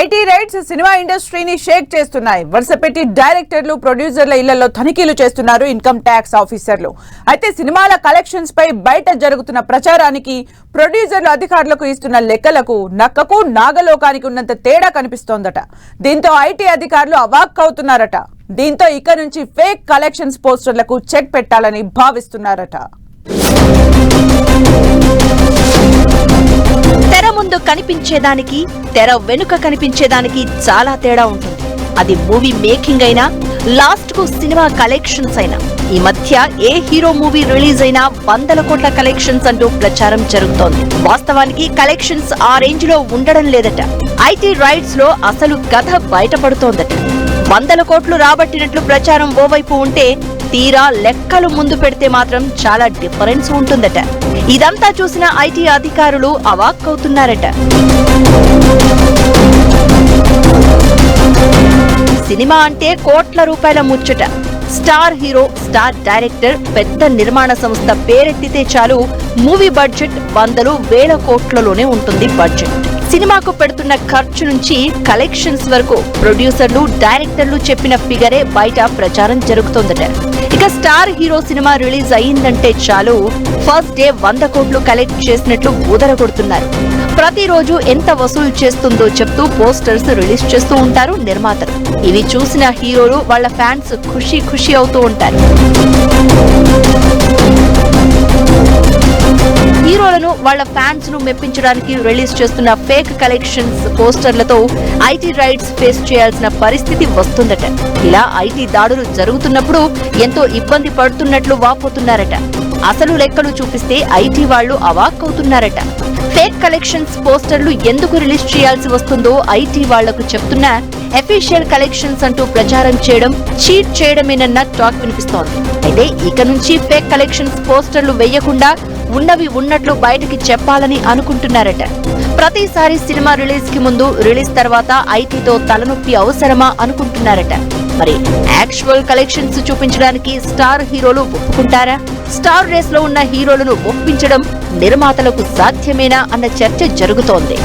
IT raids cinema ఇండస్ట్రీని షేక్ చేస్తున్నాయి. వరుస పెట్టి డైరెక్టర్లు ప్రొడ్యూసర్ల ఇళ్ళలో తనిఖీలు చేస్తున్నారు ఇన్కమ్ ట్యాక్స్ ఆఫీసర్లు. అయితే సినిమాల కలెక్షన్స్ పై బయట జరుగుతున్న ప్రచారానికి ప్రొడ్యూసర్లు అధికారులకు ఇస్తున్న లెక్కలకు నక్కకు నాగలోకానికి ఉన్నంత తేడా కనిపిస్తోందట. దీంతో ఐటీ అధికారులు అవాక్ అవుతున్నారట. దీంతో ఇక నుంచి ఫేక్ కలెక్షన్స్ పోస్టర్లకు చెక్ పెట్టాలని భావిస్తున్నారట. ముందు కనిపించేదానికి తెర వెనుక కనిపించేదానికి చాలా తేడా ఉంటుంది. అది మూవీ మేకింగ్ అయినా లాస్ట్కు సినిమా కలెక్షన్స్ అయినా. ఈ మధ్య ఏ హీరో మూవీ రిలీజ్ అయినా వందల కోట్ల కలెక్షన్స్ అంటూ ప్రచారం జరుగుతోంది. వాస్తవానికి కలెక్షన్స్ ఆ రేంజ్లో ఉండడం లేదట. ఐటీ రైట్స్లో అసలు కథ బయటపడుతోందట. వందల కోట్లు రాబట్టినట్లు ప్రచారం ఓవైపు ఉంటే తీరా లెక్కలు ముందు పెడితే మాత్రం చాలా డిఫరెన్స్ ఉంటుందట. ఇదంతా చూసిన ఐటీ అధికారులు అవాక్కవుతున్నారట. సినిమా అంటే కోట్ల రూపాయల ముచ్చట. స్టార్ హీరో స్టార్ డైరెక్టర్ పెద్ద నిర్మాణ సంస్థ పేరెత్తితే చాలు మూవీ బడ్జెట్ వందలు వేల కోట్లలోనే ఉంటుంది బడ్జెట్. సినిమాకు పెడుతున్న ఖర్చు నుంచి కలెక్షన్స్ వరకు ప్రొడ్యూసర్లు డైరెక్టర్లు చెప్పిన ఫిగరే బయట ప్రచారం జరుగుతోందట. ఇక స్టార్ హీరో సినిమా రిలీజ్ అయ్యిందంటే చాలు. ఫస్ట్ డే వంద కోట్లు కలెక్ట్ చేసినట్లు ఊదర కొడుతున్నారు ప్రతిరోజు ఎంత వసూలు చేస్తుందో చెప్తూ పోస్టర్స్ రిలీజ్ చేస్తూ ఉంటారు నిర్మాతలు. ఇవి చూసిన హీరోలు వాళ్ళ ఫ్యాన్స్ ఖుషి ఖుషి అవుతూ ఉంటారు. వాళ్ళ ఫ్యాన్స్ను మెప్పించడానికి రిలీజ్ చేస్తున్న ఫేక్ కలెక్షన్స్ పోస్టర్లతో ఐటీ రైట్స్ ఫేస్ చేయాల్సిన పరిస్థితి వస్తుందట. ఇలా ఐటీ దాడులు జరుగుతున్నప్పుడు ఎంతో ఇబ్బంది పడుతున్నట్లు వాపోతున్నారట. అసలు లెక్కలు చూపిస్తే ఐటీ వాళ్ళు అవాక్కవుతున్నారట ఫేక్ కలెక్షన్స్ పోస్టర్లు ఎందుకు రిలీజ్ చేయాల్సి వస్తుందో ఐటీ వాళ్ళకు చెప్తున్న అఫీషియల్ కలెక్షన్స్ అంటూ ప్రచారం చేయడం చీట్ చేయడమేనన్న టాక్ వినిపిస్తోంది. అయితే ఇక నుంచి ఫేక్ కలెక్షన్స్ పోస్టర్లు వేయకుండా ఉన్నవి ఉన్నట్లు బయటికి చెప్పాలని అనుకుంటున్నారట. ప్రతిసారి సినిమా రిలీజ్కి ముందు రిలీజ్ తర్వాత ఐటీతో తలనొప్పి అవసరమా అనుకుంటున్నారట. మరి యాక్చువల్ కలెక్షన్స్ చూపించడానికి స్టార్ హీరోలు ఒప్పుకుంటారా? స్టార్ రేస్లో ఉన్న హీరోలను ఒప్పించడం నిర్మాతలకు సాధ్యమేనా అన్న చర్చ జరుగుతోంది.